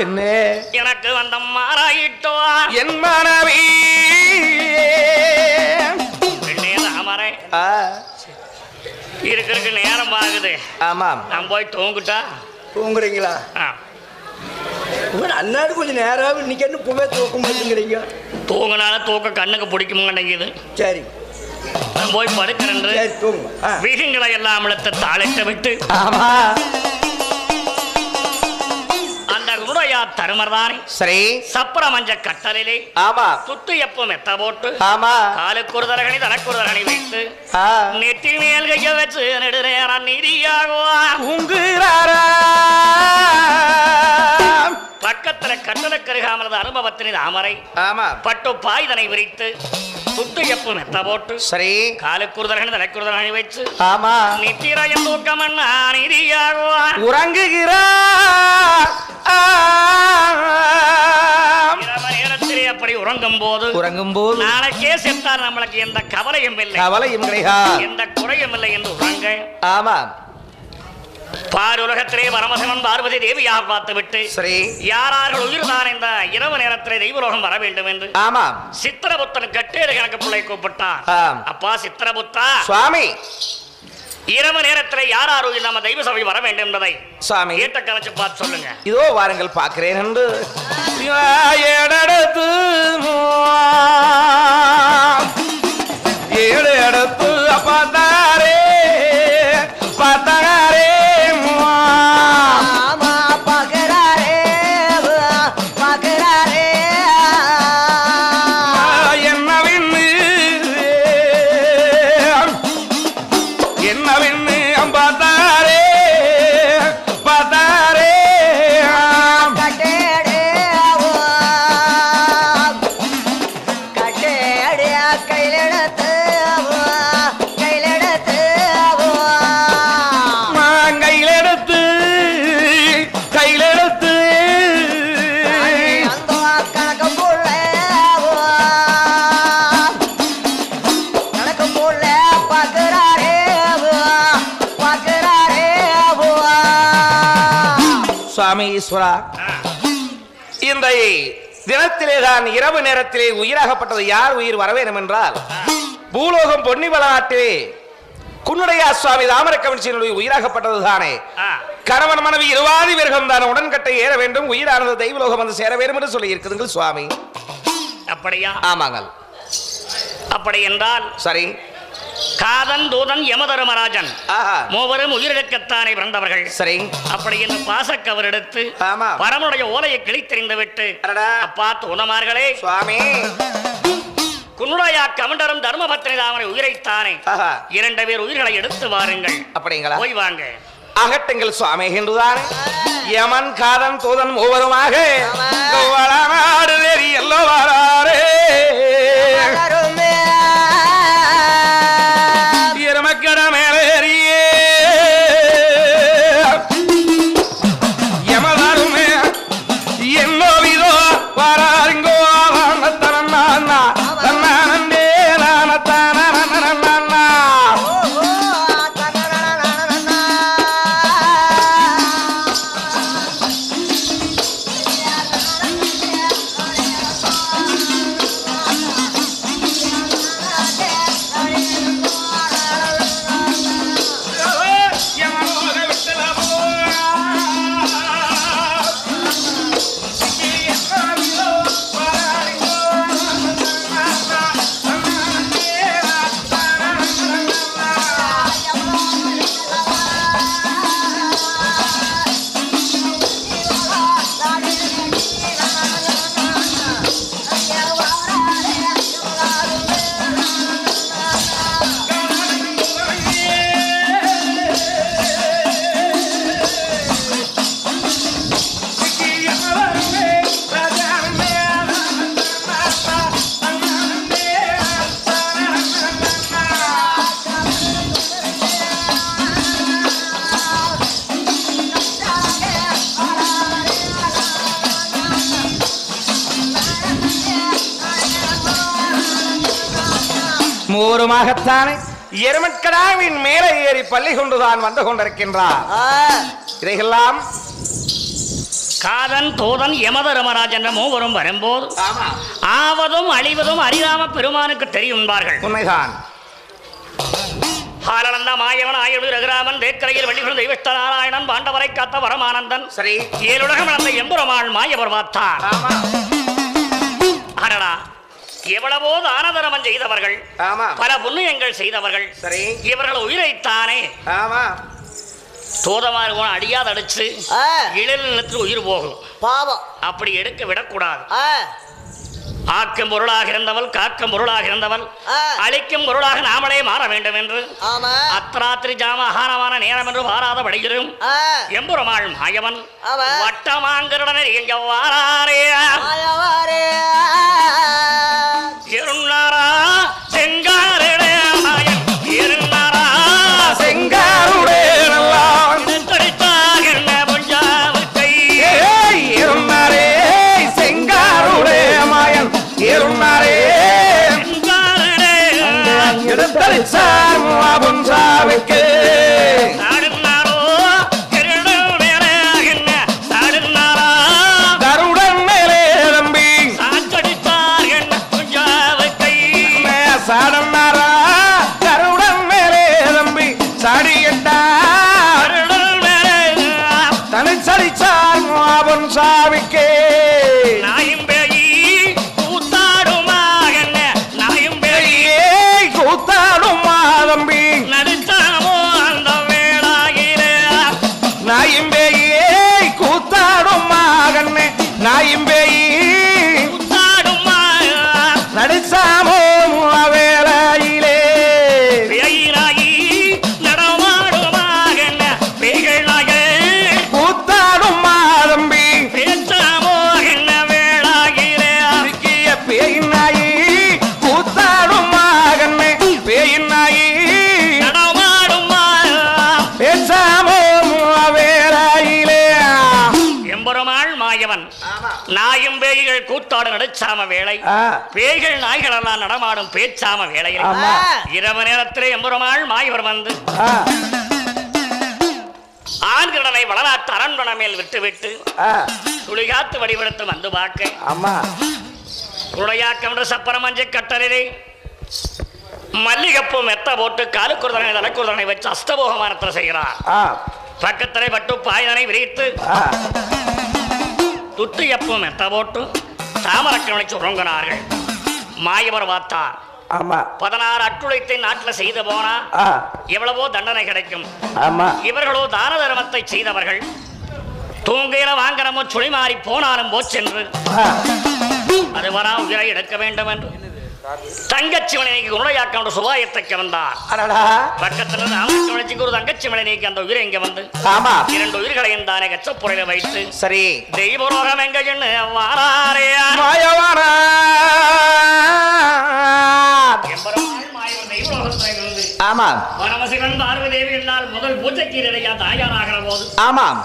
என்ன? எனக்கு வந்த மாறாயிட்டோ என் ஆ, இருக்கிறதுக்கு நேரம் ஆகுது. ஆமாம். நான் போய் தூங்கிட்டா? தூங்குறீங்களா? அண்ணாடு கொஞ்சம் நேரம் இன்னைக்கு என்ன புவே தூக்க மாட்டேங்கிறீங்க தூங்கினால தூக்க கண்ணுக்கு பிடிக்க மாட்டேங்குது. சரி. போய் படுக்கிறேன். வீகங்களை எல்லாம் தாளிட்டு விட்டு ஆமா. தருமர்தானே? சரி. சப்பர மஞ்ச கட்டலிலே ஆமா. துத்து எப்போ மெத்த போட்டு ஆமா. காலுக்கு ஒரு தரகணி தனக்கு ஒரு தரகணி வைத்து ஆ, நெற்றி மேல் கைய வச்சு நெடுநேரம் நிதியாகுவா? உங்குறாரா பக்கத்துல கட்டளக்கருகாமலது அனுபவத்தின் தாமரை ஆமா. பட்டு பாய்தனை விரித்து எப்போ மெத்த போட்டு? சரி. காலுக்கு ஒரு தரகணி தனக்கு ஒரு தரகணி வச்சு ஆமா நித்திராயம் தூக்கமன்னா நிதியாகுவா உறங்குகிறார் அப்படி உறங்கும் போது உறங்கும் போது நாளைக்கே செத்தார் நம்மளுக்கு எந்த கவலையும் இல்லை. கவலையும் கிடையாது எந்த குறையும் இல்லை என்று உறங்க. ஆமா. பார் உலகத்திலே பரமசிவன் பார்வதி தேவியாக பார்த்து விட்டு சரி. யாரார்கள் உயிர்தான் இந்த இரவு நேரத்திலே தெய்வலோகம் வர வேண்டும் என்று ஆமா சித்திரபுத்தன் கட்டேறு கணக்கு பிள்ளை கூப்பிட்டான். அப்பா சித்திரபுத்தா சுவாமி. இரவு நேரத்திலே யார் உயிர் நம்ம தெய்வ சபை வர வேண்டும் என்பதை சுவாமி. ஏட்ட கலைச்சு பார்த்து சொல்லுங்க. இதோ வாருங்கள் பார்க்கிறேன் என்று. ஏழு எடுத்து பார்த்தாரே சுவாமி ஈஸ்வரா இந்த தினத்திலே தான் இரவு நேரத்திலே உயிராகப்பட்டது யார் உயிர் வர வேண்டும் என்றால் பூலோகம் பொன்னிவள நாட்டிலே குன்னுடையா சுவாமி தாமரக்கவன்சியினுடைய உயிராகப்பட்டது தானே. கணவன் மனைவி இருவாதி விரகம் தான் உடன்கட்டை ஏற வேண்டும் உயிரானது தெய்வலோகம் வந்து சேர வேண்டும் என்று சொல்லி இருக்குதுங்கள் சுவாமி. அப்படியா? ஆமாங்கள். அப்படி என்றால் சரி. காதன் தூதன் யமதர்மராஜன். மூவரும் உயிரிழக்கத்தானே பிறந்தவர்கள். சரி. அப்படி என்று பாசக்கவர் எடுத்து ஆமா. பரமனுடைய ஓலையை கிழித்தெறிந்து விட்டு. அப்பா தூணமார்களே. சுவாமி. குன்னுடையா கமண்டரும் தர்மபத்தினி தாமரை உயிரைத்தானே. இரண்டு பேர் உயிர்களை எடுத்து வாருங்கள். அப்படிங்களா? போய் வாங்க. அகட்டுங்கள் சுவாமி என்றுதானே யமன் காதன் தூதன் மூவருமாக எல்லோ வராரே. எருமக்கட மூவருமாகத்தானே எருமட்கடாவின் மேலே ஏறி பள்ளி கொண்டுதான் வந்து கொண்டிருக்கின்றார். இதையெல்லாம் காதன் தோதன் யமதர்மராஜ் என்ற மூவரும் வரும்போது ஆமா. ஆவதும் அழிவதும் அறியாம பெருமானுக்கு தெரியும் என்பார்கள் உண்மைதான். ஆனந்த மாயவன் ஆயுள் ரகுராமன் தேக்கரையில் வள்ளிகுழந்தை தெய்வஷ்ட நாராயணன் பாண்டவரை காத்த வரமானந்தன் சரி. ஏழுலகம் நடந்த எம்பெருமாள் மாயவர் பார்த்தார் ஆமா. அடடா. எவ்வளவோ தானதரமம் செய்தவர்கள் ஆமா. பல புண்ணியங்கள் செய்தவர்கள் சரி. இவர்கள் உயிரைத்தானே ஆமா. தோதமாக போன அடியாத அடிச்சு இழல் நிலத்தில் உயிர் போகும். பாவம். அப்படி எடுக்க விடக்கூடாது. ஆக்கும் பொருளாக இருந்தவள் காக்கும் பொருளாக இருந்தவள். அழிக்கும் பொருளாக நாமளே மாற வேண்டும் என்று ஆமா. அத்ராத்திரி ஜாம அகாரமான நேரம் என்று வாராத படுகிறோம் ஆ, எம்பெருமாள் மாயவன் ஆமா. வட்டமாங்கருடனே எங்க வாராரே திருடல் வேலை தனிச்சடிச்சார் முன் சாவிக்கே. நாயும் பேயி கூத்தாடுமா என்ன? நாயும் பேயி. கூத்தாடும் மாதம்பி நடித்தாமோ அந்த வேளாயிலே நாயிம்பேயே கூத்தாடும் மகன்னே நாயிம்பேயி கூத்தாடுமா நடிச்சாமோ வேளையிலே நாயும் பேய்கள் கூத்தாடு நடிச்சாம வேளை ஆ, பேய்கள் நாய்கள் எல்லாம் நடமாடும் பேச்சாம வேளையில் ஆமா. இரவு நேரத்திலே எம்பெருமாள் மாயவர் வந்து ஆண்கிடனை வளநாட்டு அரண்மனை மேல் விட்டுவிட்டு ஆ, சுழிகாத்து வடிவெடுத்து வந்து பார்க்க. ஆமா. என்று சப்பரமஞ்ச கட்டளிலே மல்லிகைப்பூ மெத்த போட்டு காலுக்குருதனை தலைக்குருதனை வச்சு அஸ்தபோகமானத்தில் செய்கிறார். பக்கத்திலே பட்டு பாய்தனை விரித்து ஆ, துட்டியப்பூ மெத்த போட்டு தாமரக்கவனை சுருங்கினார்கள் மாயவர் பார்த்தார் ஆமா. பதினாறு அட்டுழைத்தை நாட்டில் செய்து போனா எவ்வளவோ தண்டனை கிடைக்கும். ஆமா. இவர்களோ தான தர்மத்தை செய்தவர்கள். தூங்கையில வாங்கனமோ சுழி மாறி போனாலும் போச்சென்று. அது வரா உயிரை எடுக்க வேண்டும் என்று தங்கச்சிவனை நீக்கி உருளையாக்க ஒரு சுபாயத்தைக்கு வந்தார் அடடா. பக்கத்துல இருந்து ஆமச்சிவனைக்கு ஒரு தங்கச்சிவனை நீக்கி அந்த உயிரை இங்க வந்து. ஆமா. இரண்டு உயிர்களையும் தானே கச்சப்புறையில வைத்து. சரி. தெய்வரோகம் எங்க என்ன வாராரே மாயவானா எம்பெருமாள் மாயவன் தெய்வலோகத்திலே இருந்து ஆமா. பரமசிவன் பார்வதேவி என்னால் முதல் பூஜைக்கு தயாராகிற போது. ஆமாம்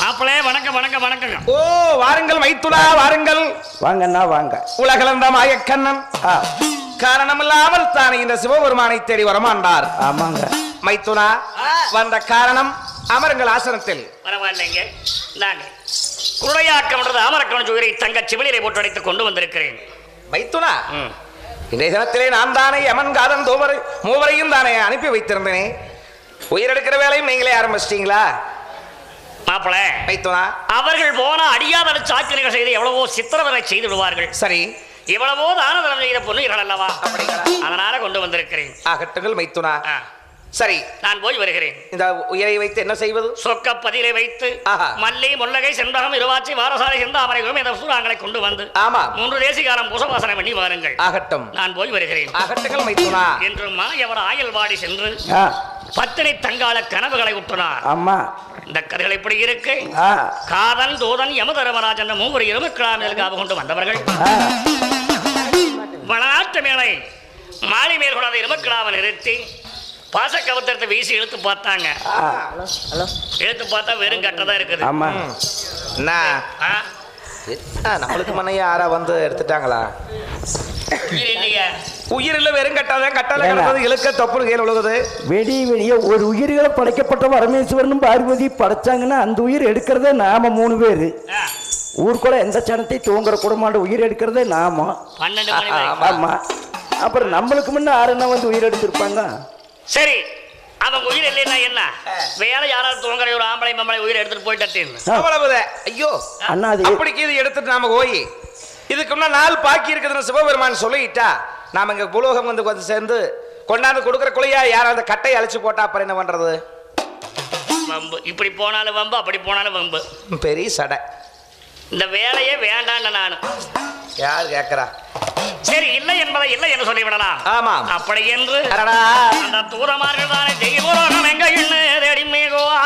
மாப்பிளே வணக்கம் வணக்கம் வணக்கம் ஓ வாருங்கள் மைத்துலா வாருங்கள். வாங்கண்ணா வாங்க. உலகளந்த மாயக்கண்ணன். காரணமில்லாமல் தானே இந்த சிவபெருமானை தேடி வரமாண்டார். ஆமாங்க. மைத்துனா. வந்த காரணம் அமருங்கள் ஆசனத்தில். பரவாயில்லைங்க. நாங்க குருடையாக்கம்ன்றது அமரக்கவன் உயிரை தங்க சிவலிரை போட்டு அடைத்து கொண்டு வந்திருக்கிறேன். மைத்துனா. இன்றைய தினத்திலே நான் தானே யமன் காதன் தோமரை மூவரையும் தானே அனுப்பி வைத்திருந்தேனே. உயிரெடுக்கிற வேலையும் நீங்களே ஆரம்பிச்சிட்டீங்களா? மாப்பிள மைத்துனா அவர்கள் போன அடியாத சாக்கிரிகள் செய்து எவ்வளவோ சித்திரவதை செய்து விடுவார்கள். சரி. எவ்வளவோ தானதனம் செய்த பொண்ணுகள் அல்லவா? அப்படிங்களா? அதனால கொண்டு வந்திருக்கிறேன். ஆகட்டுங்கள் மைத்துனா. சரி. நான் போய் வருகிறேன். இந்த உயிரை வைத்து என்ன செய்வது? சொக்க பதிலை வைத்து. மல்லி முல்லகை செண்பகம் இருவாச்சி வாரசாலை செந்தாமரை இந்த சூறாங்களை கொண்டு வந்து ஆமா. மூன்று தேசிகாலம் பூசவாசனை பண்ணி வாருங்கள். ஆகட்டும். நான் போய் வருகிறேன். ஆகட்டுங்கள் மைத்துனா. என்று மாயவர் ஆயல்வாடி சென்று பத்தினை தங்கால கனவுகளை உற்றுனார். ஆமா. இந்த கதைகள் எப்படி இருக்கு? காதன் தோதன் யமதர்மராஜ் என்ற மூவர் இருமக்கிழமையில் காவு கொண்டு வந்தவர்கள். வளநாட்டு மேலை மாலை மேல் கொண்டாத இருமக்கிழாவை நிறுத்தி பாசக்கவத்திரத்தை வீசி இழுத்து பார்த்தாங்க. இழுத்து பார்த்தா வெறும் கட்டதான் இருக்குது. ஆமா. நம்மளுக்கு முன்னையே யாரா வந்து எடுத்துட்டாங்களா? உயிரில் வெறும் கட்டாதான் கட்டால? கிடந்தது இழுக்க தொப்புள் கீழே விழுகுது வெடி வெடிய ஒரு உயிர்களை படைக்கப்பட்ட பரமேஸ்வரனும் பார்வதி படைச்சாங்கன்னா அந்த உயிர் எடுக்கிறதே நாம மூணு பேர். ஊருக்குள்ள எந்த சனத்தை தூங்குற குடும்பம் உயிர் எடுக்கிறதே நாம. பன்னெண்டு மணி வரைக்கும். ஆமா. அப்புறம் நம்மளுக்கு முன்ன ஆறுனா வந்து உயிர் எடுத்திருப்பாங்க. சரி அவங்க உயிர் இல்லைன்னா என்ன? வேற யாராவது தூங்குற ஒரு ஆம்பளை மம்பளை உயிர் எடுத்துட்டு போயிட்டு ஆ, அவ்வளவுதான். ஐயோ அண்ணா அது அப்படிக்கு இது எடுத்துட்டு நாம போய் இதுக்கு இன்னும் நாள் பாக்கி இருக்குதுன்னு சிவபெருமான் சொல்லிட்டா. நாம இங்க புலோகம் வந்து வந்து சேர்ந்து கொண்டாந்து கொடுக்குற குழியா யாரும் அந்த கட்டையை அழிச்சு போட்டா அப்புறம் என்ன பண்றது? வம்பு. இப்படி போனாலும் வம்பு அப்படி போனாலும் வம்பு. பெரிய சடை. இந்த வேலையே வேண்டான்னு நான். யார் கேக்குறா? சரி இல்லை என்பதை இல்லை என்று சொல்லிவிடலாம். ஆமாம் அப்படி என்று தூரமார்கள் தானே. தெய்வம் எங்க இன்னு தேடி மிகுவா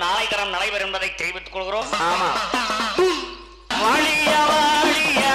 கட்டம் நாளை தரம் நடைபெறும் என்பதை தெரிவித்துக் கொள்கிறோம். ஆமா. வாழிய வாழிய.